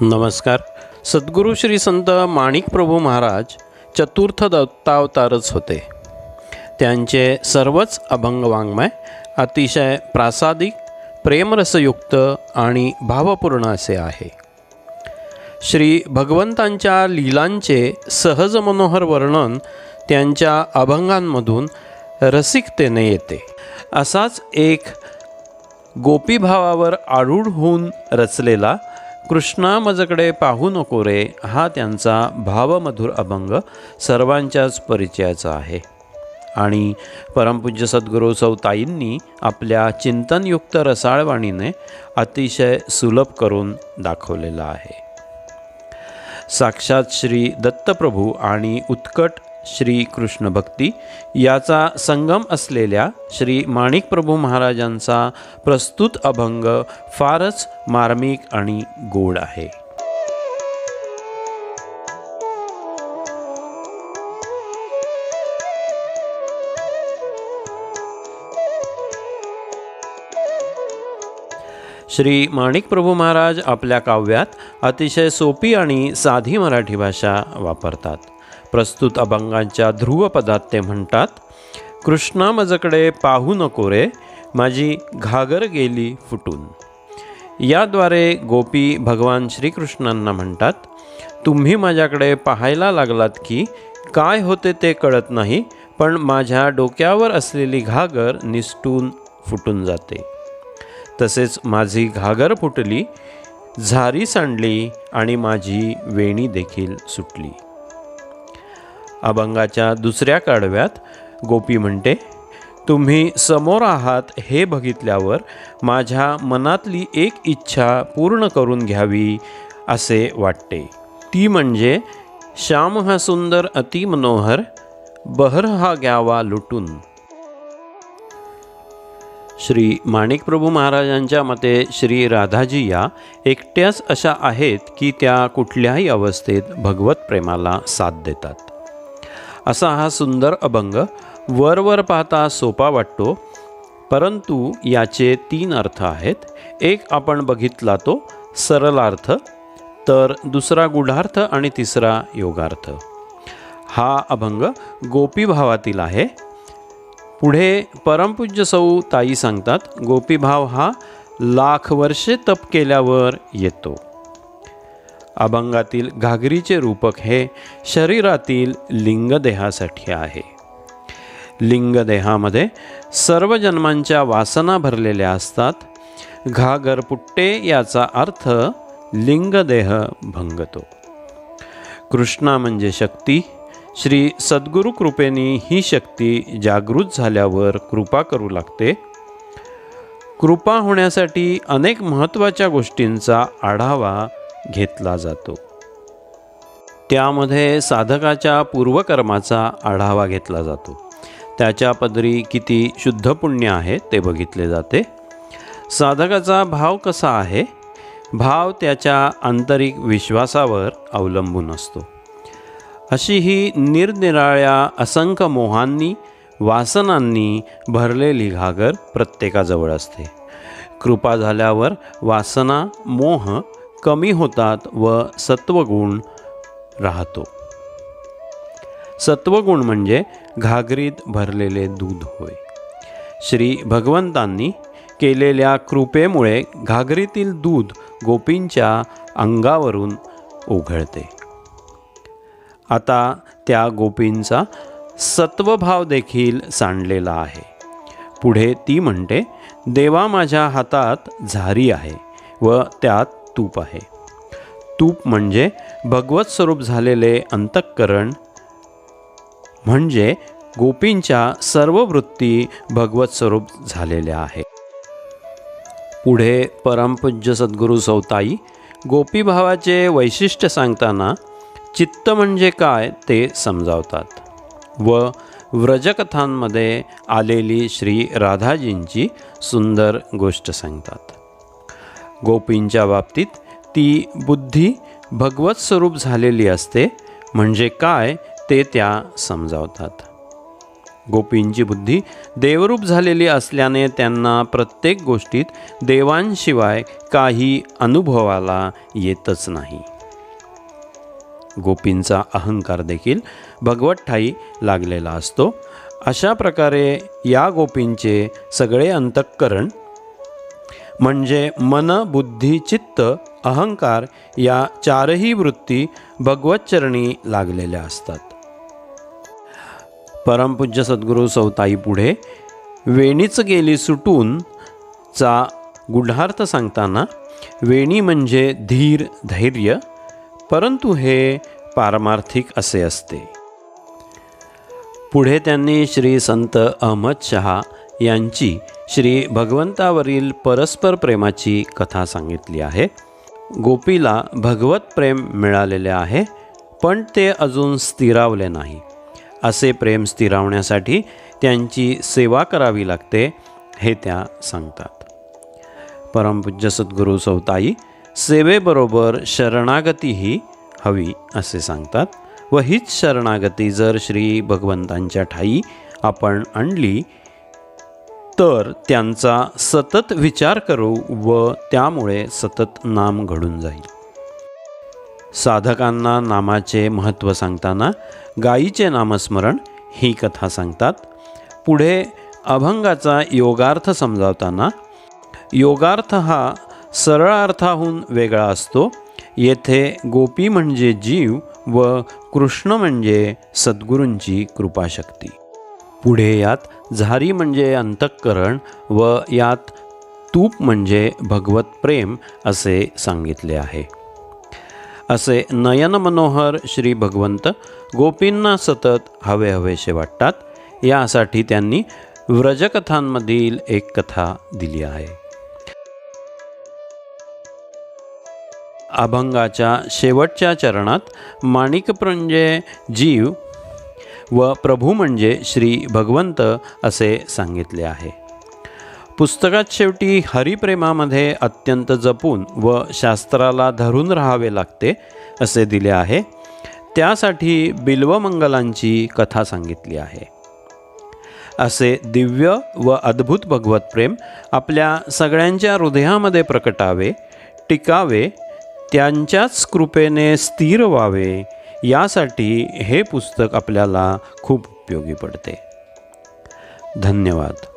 नमस्कार. सद्गुरू श्री संत माणिक प्रभू महाराज चतुर्थ दत्तावतारच होते. त्यांचे सर्वच अभंग वाङ्मय अतिशय प्रासादिक प्रेमरसयुक्त आणि भावपूर्ण असे आहे. श्री भगवंतांच्या लीलांचे सहज मनोहर वर्णन त्यांच्या अभंगांमधून रसिकतेने येते. असाच एक गोपीभावावर आरूढ होऊन रचलेला कृष्णा मजकडे पाहू नको रे हा त्यांचा भावमधुर अभंग सर्वांच्याच परिचयाचा आहे. आणि परमपूज्य सद्गुरू चौताईंनी आपल्या चिंतनयुक्त रसाळवाणीने अतिशय सुलभ करून दाखवलेला आहे. साक्षात श्री दत्तप्रभू आणि उत्कट श्री कृष्ण भक्ती. याचा संगम असलेल्या श्री माणिक प्रभू महाराजांचा प्रस्तुत अभंग फारच मार्मिक आणि गोड आहे. श्री माणिक प्रभू महाराज आपल्या काव्यात अतिशय सोपी आणि साधी मराठी भाषा वापरतात. प्रस्तुत अभंगांच्या ध्रुवपदात ते म्हणतात कृष्णा माझकडे पाहू नको रे माझी घागर गेली फुटून. याद्वारे गोपी भगवान श्रीकृष्णांना म्हणतात तुम्ही माझ्याकडे पाहायला लागलात की काय होते ते कळत नाही पण माझ्या डोक्यावर असलेली घागर निसटून फुटून जाते. तसेच माझी घागर फुटली झारी सांडली आणि माझी वेणी देखील सुटली. अभंगाच्या दुसऱ्या काढव्यात गोपी म्हणते तुम्ही समोर आहात हे बघितल्यावर माझ्या मनातली एक इच्छा पूर्ण करून घ्यावी असे वाटते. ती म्हणजे श्याम हा सुंदर अति मनोहर बहर हा घ्यावा लुटून. श्री माणिकप्रभू महाराजांच्या मते श्री राधाजी या एकट्याच अशा आहेत की त्या कुठल्याही अवस्थेत भगवत प्रेमाला साथ देतात. असा हा सुंदर अभंग वरवर पाहता सोपा वाटतो परंतु याचे तीन अर्थ आहेत. एक आपण बघितला तो सरलार्थ तर दुसरा गुढार्थ आणि तिसरा योगार्थ. हा अभंग गोपीभावातील आहे. पुढे परमपूज्य सौ ताई सांगतात गोपीभाव हा लाख वर्षे तप केल्यावर येतो. अभंगातील घागरीचे रूपक हे शरीरातील लिंगदेहासाठी आहे. लिंगदेहामध्ये सर्व जन्मांच्या वासना भरलेल्या असतात. घागर पुट्टे याचा अर्थ लिंगदेह भंगतो. कृष्णा म्हणजे शक्ती. श्री सद्गुरु कृपेनी ही शक्ती जागृत झाल्यावर कृपा करू लागते. कृपा होण्यासाठी अनेक महत्त्वाच्या गोष्टींचा आढावा घेतला जातो. त्यामध्ये साधकाच्या पूर्वकर्माचा आढावा घेतला जातो. त्याच्या पदरी किती शुद्ध पुण्य आहे ते बघितले जाते. साधकाचा भाव कसा आहे? भाव त्याच्या आंतरिक विश्वासावर अवलंबून असतो. अशी ही निरनिराळ्या असंख्य मोहांनी वासनांनी भरलेली घागर प्रत्येकाजवळ असते. कृपा झाल्यावर वासना मोह कमी होतात व सत्वगुण राहतो. सत्वगुण म्हणजे घागरीत भरलेले दूध होय. श्री भगवंतांनी केलेल्या कृपेमुळे घागरीतील दूध गोपींच्या अंगावरून उघळते आता त्या गोपींचा सत्वभाव देखील सांडलेला आहे. पुढे ती म्हणते देवा माझ्या हातात झारी आहे व त्यात तूप आहे. तूप म्हणजे भगवत स्वरूप झालेले अंतःकरण म्हणजे गोपींच्या सर्व वृत्ती भगवत स्वरूप झालेल्या आहे पुढे परमपूज्य सद्गुरू सौताई गोपीभावाचे वैशिष्ट्य सांगताना चित्त म्हणजे काय ते समजावतात. व व्रजकथांमध्ये आलेली श्री राधाजींची सुंदर गोष्ट सांगतात. गोपींच्या बाबतीत ती बुद्धी भगवत स्वरूप झालेली असते म्हणजे काय ते त्या समजावतात. गोपींची बुद्धी देवरूप झालेली असल्याने त्यांना प्रत्येक गोष्टीत देवांशिवाय काही अनुभवाला येतच नाही. गोपींचा अहंकार देखील भगवत ठाई लागलेला असतो. अशा प्रकारे या गोपींचे सगळे अंतःकरण म्हणजे मन बुद्धी चित्त अहंकार या चारही वृत्ती भगवतचरणी लागलेल्या असतात. परमपूज्य सद्गुरू सौताई पुढे वेणीच गेली सुटून चा गुढार्थ सांगताना वेणी म्हणजे धीर धैर्य परंतु हे पारमार्थिक असे असते. पुढे त्यांनी श्री संत अहमद शहा यांची श्री भगवंतावरील परस्पर प्रेमाची कथा सांगितली आहे. गोपीला भगवत प्रेम मिळालेले आहे पण ते अजून स्थिरावले नाही. असे प्रेम स्थिरावण्यासाठी त्यांची सेवा करावी लागते हे त्या सांगतात. परमपूज्य सद्गुरू सौताई सेवेबरोबर शरणागतीही हवी असे सांगतात. व हीच शरणागती जर श्री भगवंतांच्या ठाई आपण आणली तर त्यांचा सतत विचार करू व त्यामुळे सतत नाम घडून जाईल. साधकांना नामाचे महत्त्व सांगताना गायीचे नामस्मरण ही कथा सांगतात. पुढे अभंगाचा योगार्थ समजावताना योगार्थ हा सरळ अर्थाहून वेगळा असतो. येथे गोपी म्हणजे जीव व कृष्ण म्हणजे सद्गुरूंची कृपाशक्ती. पुढे यात झारी म्हणजे अंतःकरण व यात तूप म्हणजे भगवत प्रेम असे सांगितले आहे. असे नयन मनोहर श्री भगवंत गोपींना सतत हवे हवेसे वाटतात. यासाठी त्यांनी व्रजकथांमधील एक कथा दिली आहे. अभंगाच्या शेवटच्या चरणात माणिक जीव व प्रभू म्हणजे श्री भगवंत असे सांगितले आहे. पुस्तकात शेवटी हरिप्रेमामध्ये अत्यंत जपून व शास्त्राला धरून राहावे लागते असे दिले आहे. त्यासाठी बिल्वमंगलांची कथा सांगितली आहे. असे दिव्य व अद्भुत भगवत प्रेम आपल्या सगळ्यांच्या हृदयामध्ये प्रकटावे टिकावे त्यांच्याच कृपेने स्थिर व्हावे. यासाठी हे पुस्तक आपल्याला खूप उपयोगी पडते. धन्यवाद.